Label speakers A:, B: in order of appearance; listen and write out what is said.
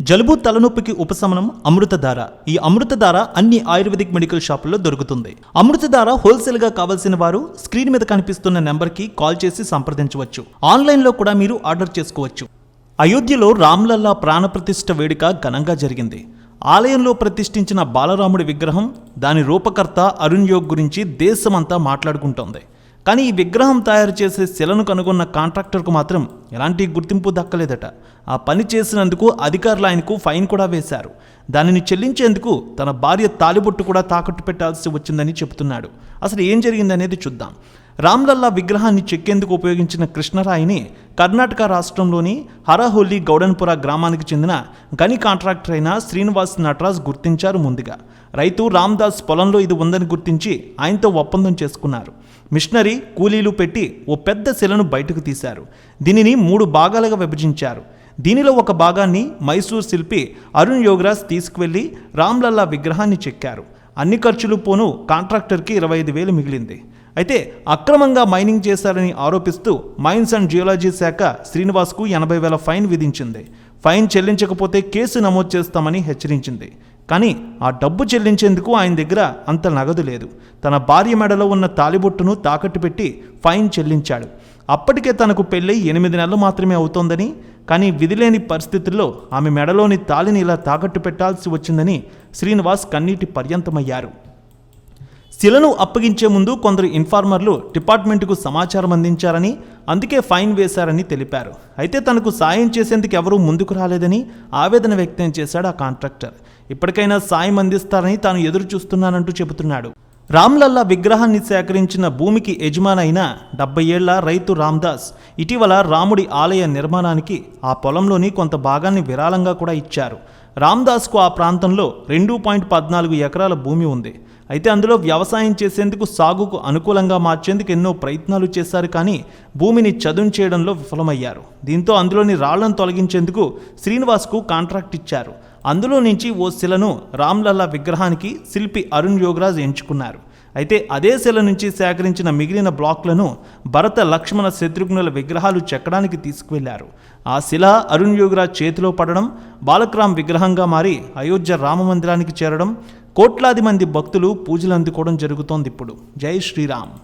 A: జలుబు తలనొప్పికి ఉపశమనం అమృతధార. ఈ అమృతధార అన్ని ఆయుర్వేదిక్ మెడికల్ షాపుల్లో దొరుకుతుంది. అమృతధార హోల్సేల్గా కావాల్సిన వారు స్క్రీన్ మీద కనిపిస్తున్న నెంబర్కి కాల్ చేసి సంప్రదించవచ్చు. ఆన్లైన్లో కూడా మీరు ఆర్డర్ చేసుకోవచ్చు. అయోధ్యలో రామ్లల్లా ప్రాణప్రతిష్ఠ వేడుక ఘనంగా జరిగింది. ఆలయంలో ప్రతిష్ఠించిన బాలరాముడి విగ్రహం దాని రూపకర్త అరుణ్ యోగ్ గురించి దేశమంతా మాట్లాడుకుంటోంది. కానీ ఈ విగ్రహం తయారు చేసే శిలను కనుగొన్న కాంట్రాక్టర్కు మాత్రం ఎలాంటి గుర్తింపు దక్కలేదట. ఆ పని చేసినందుకు అధికారులు ఆయనకు ఫైన్ కూడా వేశారు. దానిని చెల్లించేందుకు తన భార్య తాలిబొట్టు కూడా తాకట్టు పెట్టాల్సి వచ్చిందని చెబుతున్నాడు. అసలు ఏం జరిగిందనేది చూద్దాం. రామ్లల్లా విగ్రహాన్ని చెక్కేందుకు ఉపయోగించిన కృష్ణరాయిని కర్ణాటక రాష్ట్రంలోని హరహోలి గౌడన్పుర గ్రామానికి చెందిన గని కాంట్రాక్టర్ అయిన శ్రీనివాస్ నటరాజ్ గుర్తించారు ముందుగా. రైతు రామ్దాస్ పొలంలో ఇది ఉందని గుర్తించి ఆయనతో ఒప్పందం చేసుకున్నారు. మిషనరీ కూలీలు పెట్టి ఓ పెద్ద శిలను బయటకు తీశారు. దీనిని మూడు భాగాలుగా విభజించారు. దీనిలో ఒక భాగాన్ని మైసూర్ శిల్పి అరుణ్ యోగరాజ్ తీసుకువెళ్ళి రామ్లల్లా విగ్రహాన్ని చెక్కారు. అన్ని ఖర్చులు పోను కాంట్రాక్టర్కి ఇరవై ఐదు వేలు మిగిలింది. అయితే అక్రమంగా మైనింగ్ చేశారని ఆరోపిస్తూ మైన్స్ అండ్ జియోలజీ శాఖ శ్రీనివాస్కు ఎనభై వేల ఫైన్ విధించింది. ఫైన్ చెల్లించకపోతే కేసు నమోదు చేస్తామని హెచ్చరించింది. కానీ ఆ డబ్బు చెల్లించేందుకు ఆయన దగ్గర అంత నగదు లేదు. తన భార్య మెడలో ఉన్న తాలిబొట్టును తాకట్టు పెట్టి ఫైన్ చెల్లించాడు. అప్పటికే తనకు పెళ్ళై ఎనిమిది నెలలు మాత్రమే అవుతోందని కానీ విధిలేని పరిస్థితుల్లో ఆమె మెడలోని తాలిని ఇలా తాకట్టు పెట్టాల్సి వచ్చిందని శ్రీనివాస్ కన్నీటి పర్యంతమయ్యారు. శిలను అప్పగించే ముందు కొందరు ఇన్ఫార్మర్లు డిపార్ట్మెంటుకు సమాచారం అందించారని అందుకే ఫైన్ వేశారని తెలిపారు. అయితే తనకు సాయం చేసేందుకు ఎవరూ ముందుకు రాలేదని ఆవేదన వ్యక్తం చేశాడు ఆ కాంట్రాక్టర్. ఇప్పటికైనా సాయం అందిస్తారని తాను ఎదురు చూస్తున్నానంటూ చెబుతున్నాడు. రామ్లల్లా విగ్రహాన్ని సేకరించిన భూమికి యజమానైన డెబ్బై ఏళ్ళ రైతు రామ్దాస్ ఇటీవల రాముడి ఆలయ నిర్మాణానికి ఆ పొలంలోని కొంత భాగాన్ని విరాళంగా కూడా ఇచ్చారు. రామ్దాస్కు ఆ ప్రాంతంలో రెండు పాయింట్ పద్నాలుగు ఎకరాల భూమి ఉంది. అయితే అందులో వ్యవసాయం చేసేందుకు సాగుకు అనుకూలంగా మార్చేందుకు ఎన్నో ప్రయత్నాలు చేశారు కానీ భూమిని చదును చేయడంలో విఫలమయ్యారు. దీంతో అందులోని రాళ్ళను తొలగించేందుకు శ్రీనివాస్కు కాంట్రాక్ట్ ఇచ్చారు. అందులో నుంచి ఓ శిలను రామ్లల్లా విగ్రహానికి శిల్పి అరుణ్ యోగరాజ్ ఎంచుకున్నారు. అయితే అదే శిల నుంచి సేకరించిన మిగిలిన బ్లాక్లను భరత లక్ష్మణ శత్రుఘ్నుల విగ్రహాలు చెక్కడానికి తీసుకువెళ్ళారు. ఆ శిల అరుణ్ యోగరాజ్ చేతిలో పడడం బాలక్రామ్ విగ్రహంగా మారి అయోధ్య రామ మందిరానికి చేరడం కోట్లాది మంది భక్తులు పూజలు అందుకోవడం జరుగుతోంది ఇప్పుడు. జై శ్రీరామ్.